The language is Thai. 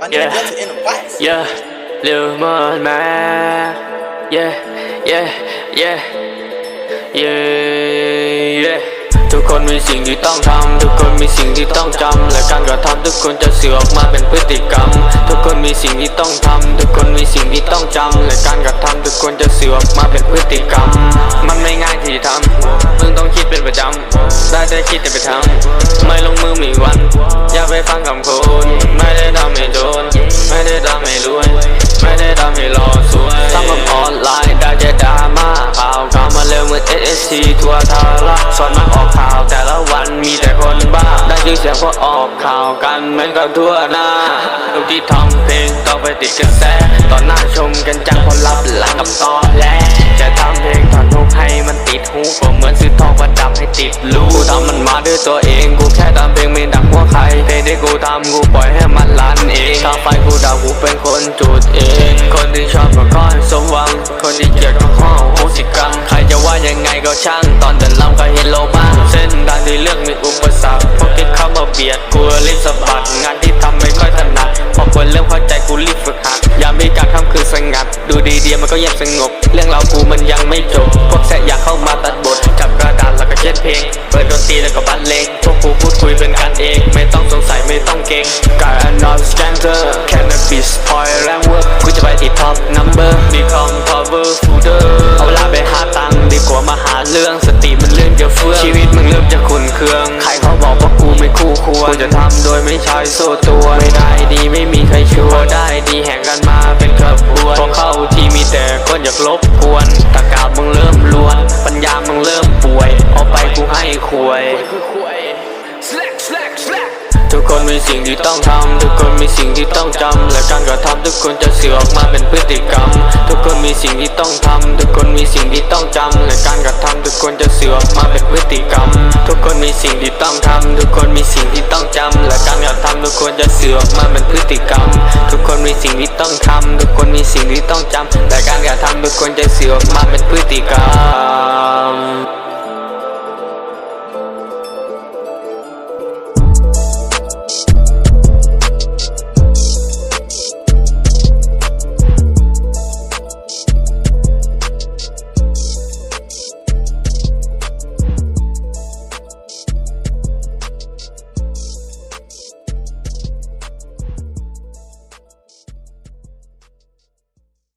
My nigga Yeah. Delta in the box. Yeah, Lil Mon Man. Yeah, yeah, yeah, yeah, yeah. ทุกคนมีสิ่งที่ต้องทำ ทุกคนมีสิ่งที่ต้องจำ และการกระทำทุกคนจะสื่อออกมาเป็นพฤติกรรม ทุกคนมีสิ่งที่ต้องทำ ทุกคนมีสิ่งที่ต้องจำ และการกระทำทุกคนจะสื่อออกมาเป็นพฤติกรรม มันไม่ง่ายที่จะทำมึงต้องคิดเป็นประจำ ได้แต่คิดแต่ไปทำไม่ลงมือมีวัน อย่าไปฟังคำคน เหมือน SSC ทั่วทาระสอนมาออกข่าวแต่ละวันมีแต่คนบ้า ได้ยินเสียงพวกออกข่าวกันเหมือนกับทั่วหน้าทุกที่ทำเพลงต้องไปติดกระแสตอนหน้าชมกันจังคนรับหลังกับตอนแรกจะทำเพลงตอนทุกให้มันติดหูก็เหมือนซื้อทองประดับให้ติดรูกูทำมันมาด้วยตัวเองกูแค่ทำเพลงไม่ดักหัวใครเพลงที่กูทำกูปล่อยให้มันลันเองถ้าไฟกูดับกูเป็นคนจุดเอง คนที่ชอบก็ขอให้สมหวัง คนที่เกลียดก็ขอโหสิกรรมใครจะว่ายังไงก็ ช่างตอนเดินลำก็เห็นโลบ้างเส้นทางที่เลือกมีอุปสรรคพวกที่เข้ามาเบียดกูรีบสะบัดงานที่ทำไม่ค่อยถนัดพอคนเริ่มเข้าใจกูรีบฝึกหัดอย่ามีการทำคือสงัด ดูดีเดียมันก็เงียบสงบ เรื่องเรากูมันยังไม่จบ พวกแสอยากเข้ามาตัดบทจับกระดาษแล้วก็เช็ดเพลงเปิดดนตรีแล้วก็บรรเลงพวกกูพูดคุยเป็นกันเอง ไม่ต้องสงสัยไม่ต้องเก่งกายอนอสแกนเตอร์ cannabis toy แรงเวิร์กกูจะไปที่ top number become power จะเฟื่องชีวิตมึงเริ่มจะขุนเคือง ใครเขาบอกว่ากูไม่คู่ควรกูจะทำโดยไม่ใช้โซ่ตัว ไม่ได้ดีไม่มีใครช่วยพอได้ดีแห่งกันมาเป็นขบวนพอเข้าที่มีแต่คนอยากลบกวนตะกาบมึงเริ่มลวน ปัญญามึงเริ่มป่วย เอาไปกูให้ควยทุกคนมีสิ่งที่ต้องทำทุกคนมีสิ่งที่ต้องจำ สิ่งที่ต้องจำและการกระทำทุกคนจะเสื่อมมาเป็นพฤติกรรม ทุกคนมีสิ่งที่ต้องทำทุกคนมีสิ่งที่ต้องจำและการกระทำทุกคนจะเสื่อมมาเป็นพฤติกรรม ทุกคนมีสิ่งที่ต้องทำทุกคนมีสิ่งที่ต้องจำและการกระทำทุกคนจะเสื่อมมาเป็นพฤติกรรม